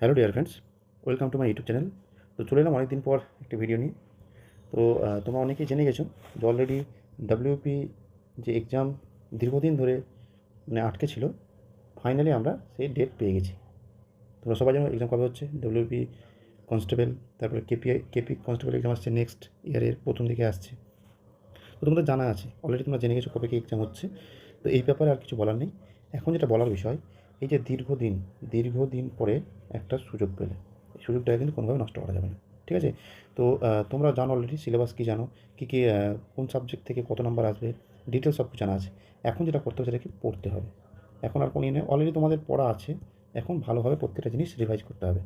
Hello dear friends welcome to my YouTube channel তো চলে এলাম অনেকদিন পর একটি ভিডিও নিয়ে। তো তোমরা অনেকেই জেনে গেছো যে অলরেডি ডাব্লিউপি যে এক্সাম দীর্ঘদিন ধরে মানে আটকে ছিল ফাইনালি আমরা সেই ডেট পেয়ে গেছি। তোমরা সবাই জানো এক্সাম কবে হচ্ছে? ডাব্লিউপি কনস্টেবল তারপরে কেপিআই কেপি কনস্টেবল এক্সাম আসছে নেক্সট ইয়ারের প্রথম দিকে আসছে। তো তোমাদের জানা আছে অলরেডি তোমরা জেনে গেছো কবে কি এক্সাম হচ্ছে। তো এই ব্যাপারে আর কিছু বলার নেই। এখন যেটা বলার বিষয় এই যে দীর্ঘদিন দীর্ঘদিন পরে একটা সুযোগ পেলে, এই সুযোগটাকে কিন্তু কোনোভাবে নষ্ট করা যাবে না, ঠিক আছে? তো তোমরা জানো অলরেডি সিলেবাস কী জানো, কী কী কোন সাবজেক্ট থেকে কত নাম্বার আসবে ডিটেলস সব কিছু জানা আছে। এখন যেটা করতে হবে সেটা কি পড়তে হবে। এখন আর কোনো ইয়ে অলরেডি তোমাদের পড়া আছে, এখন ভালোভাবে প্রত্যেকটা জিনিস রিভাইজ করতে হবে।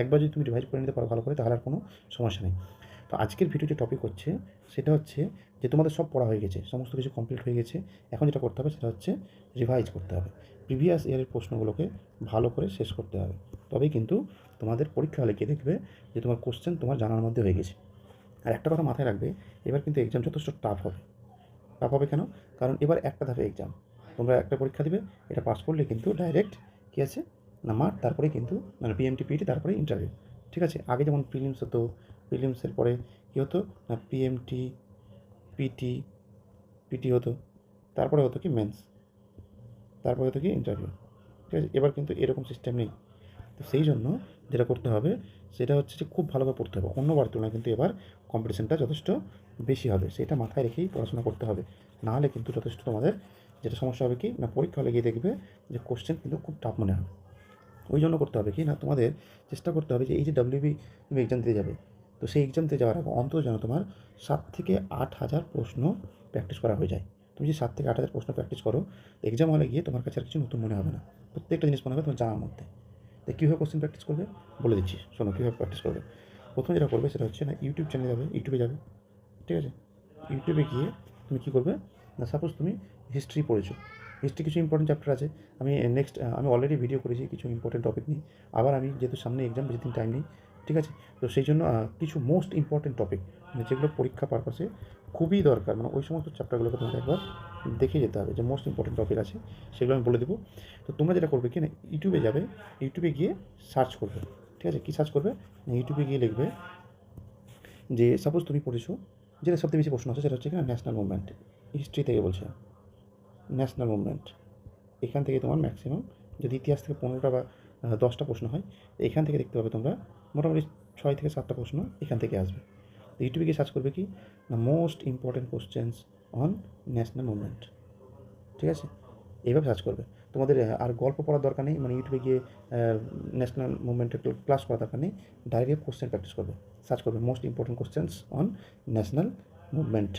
একবার যদি তুমি রিভাইজ করে নিতে পারো ভালো করে, তাহলে আর কোনো সমস্যা নেই। তো আজকের ভিডিও যে টপিক হচ্ছে, সেটা হচ্ছে যে তোমাদের সব পড়া হয়ে গেছে, সমস্ত কিছু কমপ্লিট হয়ে গেছে, এখন যেটা করতে হবে, সেটা হচ্ছে রিভাইজ করতে হবে। প্রিভিয়াস ইয়ারের প্রশ্নগুলোকে ভালো করে শেষ করতে হবে। তবেই কিন্তু তোমাদের পরীক্ষা হলে গিয়ে দেখবে যে তোমার কোশ্চেন তোমার জানার মধ্যে হয়ে গেছে। আর একটা কথা মাথায় রাখবে, এবার কিন্তু এক্সাম যথেষ্ট টাফ হবে। টাফ হবে কেন? কারণ এবার একটা ধাপে এক্সাম তোমরা একটা পরীক্ষা দিবে, এটা পাস করলে কিন্তু ডাইরেক্ট কী আছে? না মার তারপরে কিন্তু মানে পিএমটি পিটি তারপরে ইন্টারভিউ ঠিক আছে? আগে যেমন প্রিলিমস হতো প্রিলিমসের পরে কী হতো? না পিএমটি পিটি পিটি হতো। তারপরে হতো কি মেন্স তারপরে হতো কি ইন্টারভিউ ঠিক আছে? এবার কিন্তু এরকম সিস্টেম নেই। তো সেই জন্য যেটা করতে হবে, সেটা হচ্ছে যে খুব ভালোভাবে পড়তে হবে। অন্যবার তুলনায় কিন্তু এবার কম্পিটিশনটা যথেষ্ট বেশি হবে। সেটা মাথায় রেখেই পড়াশোনা করতে হবে। নাহলে কিন্তু যথেষ্ট তোমাদের যেটা সমস্যা হবে কি, না পরীক্ষা হলে গিয়ে দেখবে যে কোশ্চেন কিন্তু খুব টাফ মনে হবে। ওই জন্য করতে হবে কি, না তোমাদের চেষ্টা করতে হবে যে এই যে ডাব্লিউবি তুমি এক্সাম দিতে যাবে। তো সেই এক্সাম দিতে যাওয়ার আগে অন্তত যেন তোমার সাত থেকে আট হাজার প্রশ্ন প্র্যাকটিস করা হয়ে যায়। তুমি যদি সাত থেকে আট হাজার প্রশ্ন প্র্যাকটিস করো এক্সাম হলে গিয়ে তোমার কাছে আর কিছু নতুন মনে হবে না। প্রত্যেকটা জিনিস মনে হবে তোমার জানার মধ্যে। তো কীভাবে কোশ্চেন প্র্যাকটিস করবে? বলে দিচ্ছি। শোনো, কীভাবে প্র্যাকটিস করবে? প্রথমে যেটা করবে সেটা হচ্ছে না ইউটিউব চ্যানেলে যাবে ইউটিউবে যাবে, ঠিক আছে? ইউটিউবে গিয়ে তুমি কী করবে? না সাপোজ তুমি হিস্ট্রি পড়েছো। হিস্ট্রি কিছু ইম্পর্টেন্ট চ্যাপ্টার আছে। আমি নেক্সট আমি অলরেডি ভিডিও করেছি কিছু ইম্পর্টেন্ট টপিক নিয়ে। আবার আমি যেহেতু সামনে এক্সাম বেশি দিন টাইম নেই, ঠিক আছে? তো সেই জন্য কিছু মোস্ট ইম্পর্টেন্ট টপিক মানে যেগুলো পরীক্ষা পারপাসে খুবই দরকার। মানে ওই সমস্ত চ্যাপ্টারগুলোকে তোমাকে একবার দেখে যেতে হবে যে মোস্ট ইম্পর্টেন্ট টপিক আছে, সেগুলো আমি বলে দেবো। তো তোমরা যেটা করবে কি না, ইউটিউবে যাবে, ইউটিউবে গিয়ে সার্চ করবে, ঠিক আছে? কী সার্চ করবে? ইউটিউবে গিয়ে লিখবে যে সাপোজ তুমি পড়েছো, যেটা সবথেকে বেশি প্রশ্ন আছে সেটা হচ্ছে কি না ন্যাশনাল মুভমেন্ট হিস্ট্রি থেকে বলছে। ন্যাশনাল মুভমেন্ট এখান থেকে তোমার ম্যাক্সিমাম যদি ইতিহাস থেকে পনেরোটা বা দশটা প্রশ্ন হয়, এখান থেকে দেখতে পাবে তোমরা মোটামুটি ছয় থেকে সাতটা প্রশ্ন এখান থেকে আসবে। ইউটিউবে গিয়ে সার্চ করবে কি না most important questions on national movement ঠিক আছে? এইভাবে সার্চ করবে। তোমাদের আর গল্প পড়ার দরকার নেই মানে ইউটিউবে গিয়ে ন্যাশনাল মুভমেন্টের ক্লাস করার দরকার নেই ডাইরেক্ট কোশ্চেন প্র্যাকটিস করবে। সার্চ করবে most important questions on national movement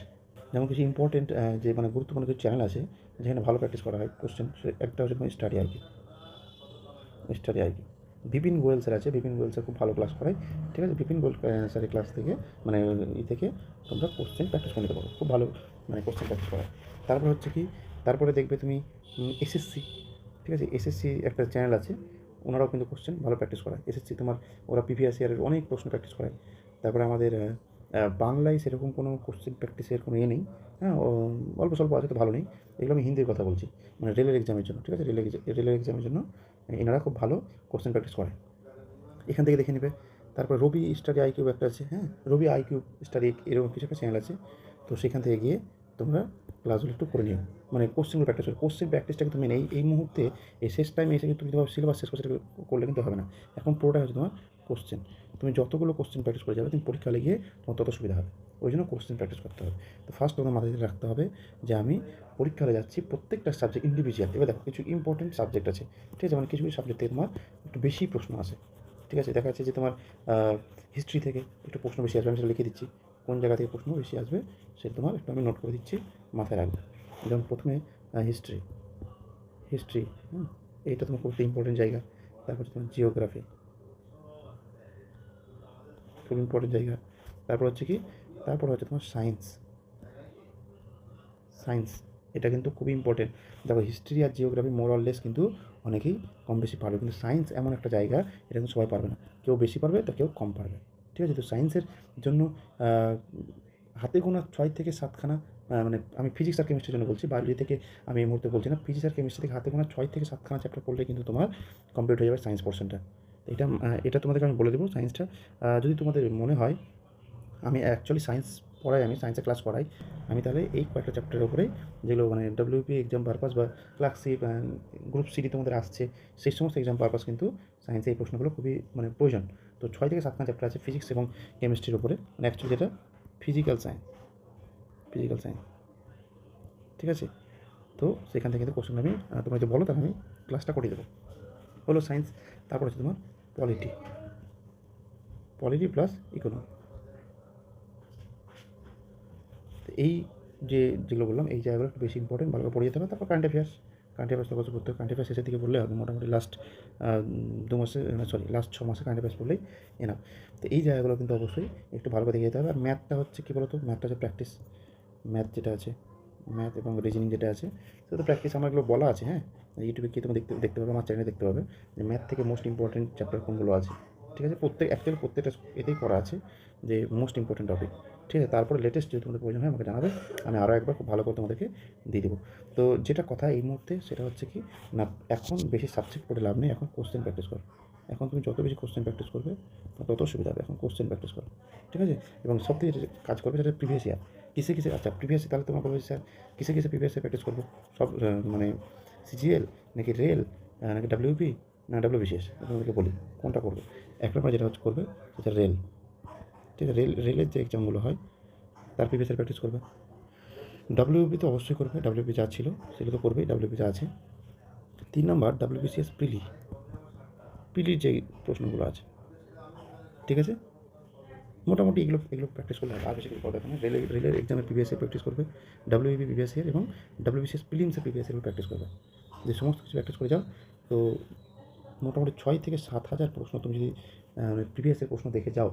যেমন কিছু ইম্পর্টেন্ট যে মানে গুরুত্বপূর্ণ কিছু চ্যানেল আছে, যেখানে ভালো প্র্যাকটিস করা হয় কোশ্চেন একটা হচ্ছে study IQ study IQ Bipin Goel sir আছে, বিপিন গোয়েল স্যার খুব ভালো ক্লাস করায় ঠিক আছে? বিপিন গোয়েল স্যারের ক্লাস থেকে মানে ই থেকে তোমরা কোশ্চেন প্র্যাকটিস করে নিতে পারো, খুব ভালো মানে কোশ্চেন প্র্যাকটিস করায় তারপর হচ্ছে কি, তারপরে দেখবে তুমি এসএসসি ঠিক আছে? এসএসসি একটা চ্যানেল আছে, ওনারাও কিন্তু কোশ্চেন ভালো প্র্যাকটিস করায়। এসএসসি তোমার, ওরা প্রিভিয়াস ইয়ারের অনেক প্রশ্ন প্র্যাকটিস করায়। তারপরে আমাদের বাংলায় সেরকম কোনো কোশ্চেন প্র্যাকটিসের কোনো ইয়ে নেই। হ্যাঁ অল্প স্বল্প আছে তো ভালো নেই। এগুলো আমি হিন্দির কথা বলছি মানে রেলের এক্সামের জন্য, ঠিক আছে? রেলের রেলের এক্সামের জন্য এনারা খুব ভালো কোশ্চেন প্র্যাকটিস করে এখান থেকে দেখে নেবে। তারপর রবি স্টাডি আইকিউ একটা আছে হ্যাঁ? রবি আইকিউ স্টাডি এরকম কিছু একটা চ্যানেল আছে। তো সেখান থেকে গিয়ে তোমরা ক্লাসগুলো একটু করে নিও। মানে কোশ্চেনগুলো প্র্যাকটিস করো। কোশ্চেন প্র্যাকটিসটা কিন্তু মেন এই মুহূর্তে এই শেষ টাইমে এসে কিন্তু তোমার সিলেবাস শেষ করতে করলে কিন্তু হবে না। এখন পুরোটা হচ্ছে তোমার কোশ্চেন। তুমি যতগুলো কোশ্চেন প্র্যাকটিস করে যাবে, তুমি পরীক্ষা লেগে তোমার তত সুবিধা হবে। ওই জন্য কোশ্চেন প্র্যাকটিস করতে হবে। তো ফার্স্ট তোমার মাথায় রাখতে হবে যে আমি পরীক্ষালে যাচ্ছি প্রত্যেকটা সাবজেক্ট ইন্ডিভিজুয়াল এবার দেখো কিছু ইম্পর্টেন্ট সাবজেক্ট আছে, ঠিক আছে? মানে কিছু কিছু সাবজেক্ট থেকে তোমার একটু বেশি প্রশ্ন আসে, ঠিক আছে? দেখা যাচ্ছে যে তোমার হিস্ট্রি থেকে একটু প্রশ্ন বেশি আসবে, আমি সেটা লিখে দিচ্ছি। কোন জায়গা থেকে প্রশ্ন বেশি আসবে সেটা তোমার একটু আমি নোট করে দিচ্ছি মাথায় রাখবে। যেমন প্রথমে হিস্ট্রি হিস্ট্রি হুম এইটা তোমার খুব ইম্পর্টেন্ট জায়গা। তারপর তোমার জিওগ্রাফি খুব ইম্পর্টেন্ট জায়গা। তারপর হচ্ছে কি তারপর হচ্ছে তোমার সায়েন্স সায়েন্স এটা কিন্তু খুব ইম্পর্টেন্ট দেখো হিস্ট্রি আর জিওগ্রাফি মোরাললেস কিন্তু অনেকেই কম বেশি পারবে। কিন্তু সায়েন্স এমন একটা জায়গা, এটা কিন্তু সবাই পারবে না। কেউ বেশি পারবে তো কেউ কম পারবে। ঠিক আছে? তো সায়েন্সের জন্য হাতে গোনা ছয় থেকে সাতখানা মানে আমি ফিজিক্স আর কেমিস্ট্রির জন্য বলছি। বায়োলজি থেকে আমি এই মুহূর্তে বলছি না। ফিজিক্স আর কেমিস্ট্রি থেকে হাতে গোনা ছয় থেকে সাতখানা চ্যাপ্টার পড়লে কিন্তু তোমার কমপ্লিট হয়ে যাবে সায়েন্স পোর্শনটা এটা এটা তোমাদেরকে আমি বলে দেবো সায়েন্সটা যদি তোমাদের মনে হয় আমি অ্যাকচুয়ালি সায়েন্স পড়াই, আমি সায়েন্সে ক্লাস করাই। আমি তাহলে এই কয়েকটা চ্যাপ্টারের উপরে যেগুলো মানে ডব্লিউপি এক্সাম পারপাস বা ক্লাসিপ গ্রুপ সিডি তোমাদের আসছে, সেই সমস্ত এক্সাম পারপাস কিন্তু সায়েন্সে এই প্রশ্নগুলো খুবই মানে প্রয়োজন। তো ছয় থেকে সাতখানা চ্যাপ্টার আছে ফিজিক্স এবং কেমিস্ট্রির উপরে। মানে অ্যাকচুয়ালি যেটা ফিজিক্যাল সায়েন্স ফিজিক্যাল সায়েন্স ঠিক আছে? তো সেখান থেকে কিন্তু কোশ্চেন আমি তোমরা যে বলো তাহলে আমি ক্লাসটা করে দেবো। হলো সায়েন্স তারপর হচ্ছে তোমার পলিটি পলিটি প্লাস ইকোনমি তো এই যে, যেগুলো বললাম, এই জায়গাগুলো একটু বেশি ইম্পর্টেন্ট ভালো করে পড়ে যেতে হবে। তারপর কারেন্ট অ্যাফেয়ার্স কারেন্ট অ্যাফেয়ার্স অবশ্যই পড়তে হবে। কারেন্ট অ্যাফেয়ার্স শেষের দিকে বললে হবে মোটামুটি লাস্ট দু মাসে সরি লাস্ট ছ মাসে কারেন্ট অ্যাফেয়ার্স পড়লেই এনাফ তো এই জায়গাগুলো কিন্তু অবশ্যই একটু ভালো করে দেখে যেতে হবে। আর ম্যাথটা হচ্ছে কী বলতো? ম্যাথটা হচ্ছে প্র্যাকটিস ম্যাথ যেটা আছে ম্যাথ এবং রিজনিং যেটা আছে, সেটা তো প্র্যাকটিস আমার এগুলো বলা আছে হ্যাঁ? ইউটিউবে গিয়ে তুমি দেখতে দেখতে পাবে, আমার চ্যানেলে দেখতে পাবে যে ম্যাথ থেকে মোস্ট ইম্পর্টেন্ট চ্যাপ্টার কোনগুলো আছে। ঠিক আছে? প্রত্যেক অ্যাকচুয়ালি প্রত্যেকটা এতেই করা আছে যে মোস্ট ইম্পর্টেন্ট টপিক ঠিক আছে? তারপরে লেটেস্ট যদি তোমাদের প্রয়োজন হয় আমাকে জানাবে, আমি আরও একবার খুব ভালো করে তোমাদেরকে দিয়ে দেবো। তো যেটা কথা এই মুহূর্তে সেটা হচ্ছে কি, না, এখন বেশি সাবজেক্ট পড়ে লাভ নেই, এখন কোশ্চেন প্র্যাকটিস করো। এখন তুমি যত বেশি কোশ্চেন প্র্যাকটিস করবে, তত সুবিধা হবে, এখন কোশ্চেন প্র্যাকটিস করো, ঠিক আছে? এবং সব থেকে কাজ করবে সেটা প্রিভিয়াস ইয়ার কিসে কিসে আচ্ছা প্রিভিয়াস তাহলে তোমার বলবে স্যার, কিসে কিসে প্রিভিয়াস প্র্যাকটিস করব? সব মানে সিজিএল নাকি রেল নাকি ডাব্লিউপি না ডাব্লিউবিসিএস আপনাদেরকে বলি, কোনটা করবে? এক নম্বর যেটা হচ্ছে করবে, সেটা রেল। ঠিক আছে, রেল, রেলের যে এক্সামগুলো হয়, তার প্রিভিয়াস প্র্যাকটিস করবে। ডাব্লিউপি তো অবশ্যই করবে ডাব্লিউপি যা ছিল, সেগুলো তো করবেই ডাব্লিউপি যা আছে। তিন নম্বর ডাব্লিউবিসিএস প্রিলি পিলির যে প্রশ্নগুলো আছে। ঠিক আছে? মোটামুটি এগুলো এগুলো প্র্যাকটিস করলে আর বেশি কিছু করা দরকার নেই। রেলের রেলের এক্সামের প্রিভিয়াস প্র্যাকটিস করবে ডাব্লিউবি ইয়ার এবং ডাব্লিউবিসিএস প্রিলিমসের প্রিভিয়াস ইয়ার প্র্যাকটিস করবে। যে সমস্ত কিছু প্র্যাকটিস করে যাও, তো মোটামুটি ছয় থেকে সাত হাজার প্রশ্ন তুমি যদি প্রিভিয়াস এর প্রশ্ন দেখে যাও,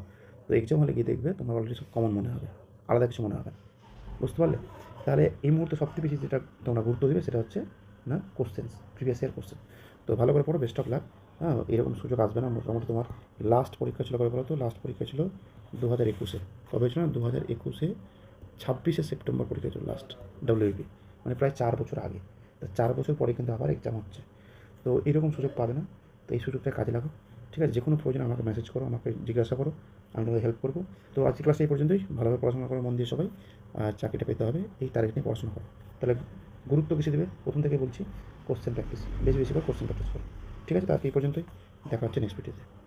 তো এক্সাম হলে গিয়ে দেখবে তোমার অলরেডি সব কমন মনে হবে, আলাদা কিছু মনে হবে। বুঝতে পারলে? তাহলে এই মুহূর্তে সবথেকে বেশি যেটা তোমরা গুরুত্ব দেবে সেটা হচ্ছে, না কোশ্চেন্স প্রিভিয়াস ইয়ার কোশ্চেন তো ভালো করে পড়ো বেস্ট অফ লাক হ্যাঁ এরকম সুযোগ আসবে না, মোটামুটি তোমার লাস্ট পরীক্ষা ছিল কবে বলো তো লাস্ট পরীক্ষা ছিল দু হাজার একুশে। কবে ছিল না? দু হাজার একুশে ছাব্বিশে সেপ্টেম্বর পরীক্ষা ছিল লাস্ট ডাব্লিউবি মানে প্রায় চার বছর আগে। তা চার বছর পরে কিন্তু আবার এক্সাম হচ্ছে। তো এরকম সুযোগ পাবে না। তো এই সুযোগটা কাজে লাগো ঠিক আছে? যে কোনো প্রয়োজন আমাকে মেসেজ করো, আমাকে জিজ্ঞাসা করো, আমি তোমাদের হেল্প করব। তো আজকে ক্লাসে এই পর্যন্তই। ভালোভাবে পড়াশোনা করো, মন দিয়ে সবাই। চাকরিটা পেতে হবে। এই তারিখ নিয়ে পড়াশোনা করো। তাহলে গুরুত্ব কিছু দেবে? প্রথম থেকে বলছি কোশ্চেন প্র্যাকটিস বেশি বেশি করে কোশ্চেন প্র্যাকটিস করো। ঠিক আছে? তো এই পর্যন্তই। দেখা হচ্ছে নেক্সট ভিডিওতে